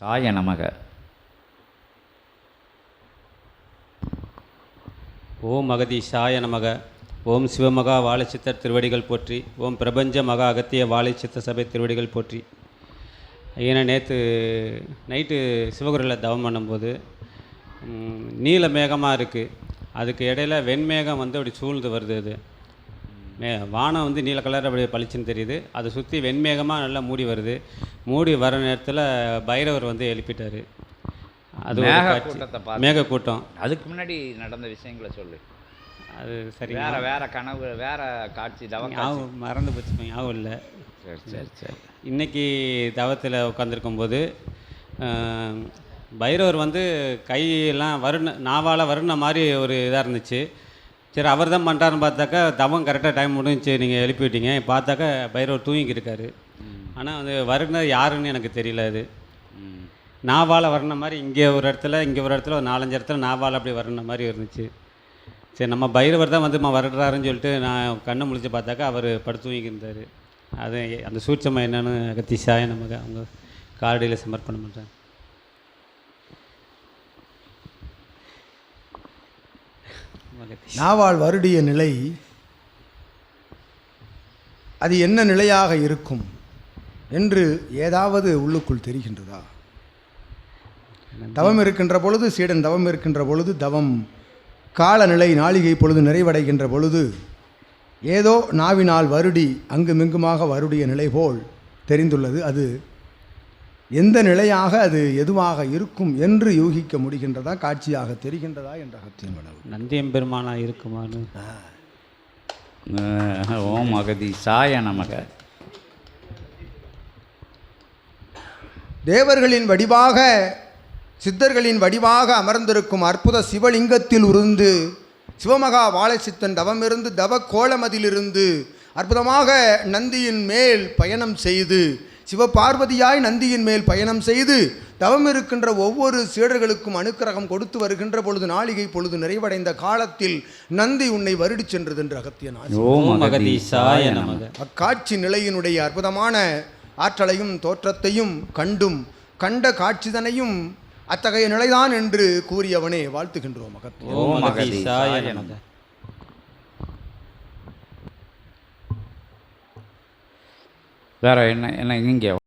சாய நமக. ஓம் அகதீஷாய நமக. ஓம் சிவமகா வாழைச்சித்தர் திருவடிகள் போற்றி. ஓம் பிரபஞ்ச மகா அகத்திய வாழைச்சித்த சபை திருவடிகள் போற்றி. ஏன்னா நேற்று நைட்டு சிவகுரில் தவம் பண்ணும்போது நீல மேகமாக இருக்குது அதுக்கு இடையில வெண்மேகம் வந்து அப்படி சூழ்ந்து வருது அது. மே வானம் வந்து நீல கலர் அப்படி பளிச்சுன்னு தெரியுது. அதை சுற்றி வெண்மேகமாக நல்லா மூடி வருது. மூடி வர நேரத்தில் பைரவர் வந்து எழுப்பிட்டாரு. அது ஒரு மேக காட்சி. கூட்டத்தை பார்த்து. மேக கூட்டம் அதுக்கு முன்னாடி நடந்த விஷயங்களை சொல்லு. அது சரி வேற வேற கனவு வேற காட்சி தவ காட்சி. ஞாபகம் மறந்து போச்சு ஞாபகம் இல்லை. சரி சரி சரி. இன்னைக்கு தவத்தில் உட்காந்துருக்கும்போது பைரவர் வந்து கையெல்லாம் வருண நாவால் வருண மாதிரி ஒரு இதாக இருந்துச்சு. சரி அவர் தான் பண்ணுறாருன்னு பார்த்தாக்கா தவம் கரெக்டாக டைம் முடிஞ்சுச்சு நீங்கள் எழுப்பி விட்டீங்க. பார்த்தாக்கா பைரவர் தூங்கிட்டு இருக்காரு. ஆனால் அது வருண யாருன்னு எனக்கு தெரியல அது. நாவால் வர்ண மாதிரி இங்கே ஒரு இடத்துல இங்கே ஒரு இடத்துல ஒரு நாலஞ்சு இடத்துல நாவால் அப்படி வர்ண மாதிரி இருந்துச்சு. சரி நம்ம பைரவர் தான் வந்து வருடுறாருன்னு சொல்லிட்டு நான் கண்ணை முழிச்சு பார்த்தாக்கா அவர் படுத்து தூங்கியிருந்தார் அது அந்த சூட்சமாக என்னன்னு அகத்திசாய நமக்கு அவங்க காரடியில் சமர்ப்பணம் பண்ணுறாங்க நாவால் வருடிய நிலை அது என்ன நிலையாக இருக்கும் என்று ஏதாவது உள்ளுக்குள் தெரிகின்றதா? தவம் இருக்கின்ற பொழுது சீடன் தவம் இருக்கின்ற பொழுது தவம் காலநிலை நாளிகை பொழுது நிறைவடைகின்ற பொழுது ஏதோ நாவினால் வருடி அங்குமிங்குமாக வருடிய நிலை போல் தெரிந்துள்ளது. அது எந்த நிலையாக அது எதுவாக இருக்கும் என்று யூகிக்க முடிகின்றதா காட்சியாக தெரிகின்றதா என்ற அகத்தியன் வினவு நந்தியம்பெருமானா இருக்குமான்னு? அஹ், ஓம் அகதி சாய நமக. தேவர்களின் வடிவாக சித்தர்களின் வடிவாக அமர்ந்திருக்கும் அற்புத சிவலிங்கத்தில் உருந்து சிவமகா வாழைச்சித்தன் தவமிருந்து தவ கோலமதிலிருந்து அற்புதமாக நந்தியின் மேல் பயணம் செய்து சிவபார்வதியாய் நந்தியின் மேல் பயணம் செய்து தவம் இருக்கின்ற ஒவ்வொரு சீடர்களுக்கும் அனுக்கிரகம் கொடுத்து வருகின்ற பொழுது நாளிகை பொழுது நிறைவடைந்த காலத்தில் நந்தி உன்னை வருடிச் சென்றது என்று அகத்தியன் ஆசி ஓம் ஓம் அகதி அகதீசாய சாய நமக. நமக. அக்காட்சி நிலையினுடைய அற்புதமான ஆற்றலையும் தோற்றத்தையும் கண்டும் கண்ட காட்சிதனையும் அத்தகைய நிலைதான் என்று கூறியவனே வாழ்த்துகின்றோம் மகத் ஓம் ஓம் அகதீசாய அகதீசாய நமக வேறு என்ன என்ன இங்கே?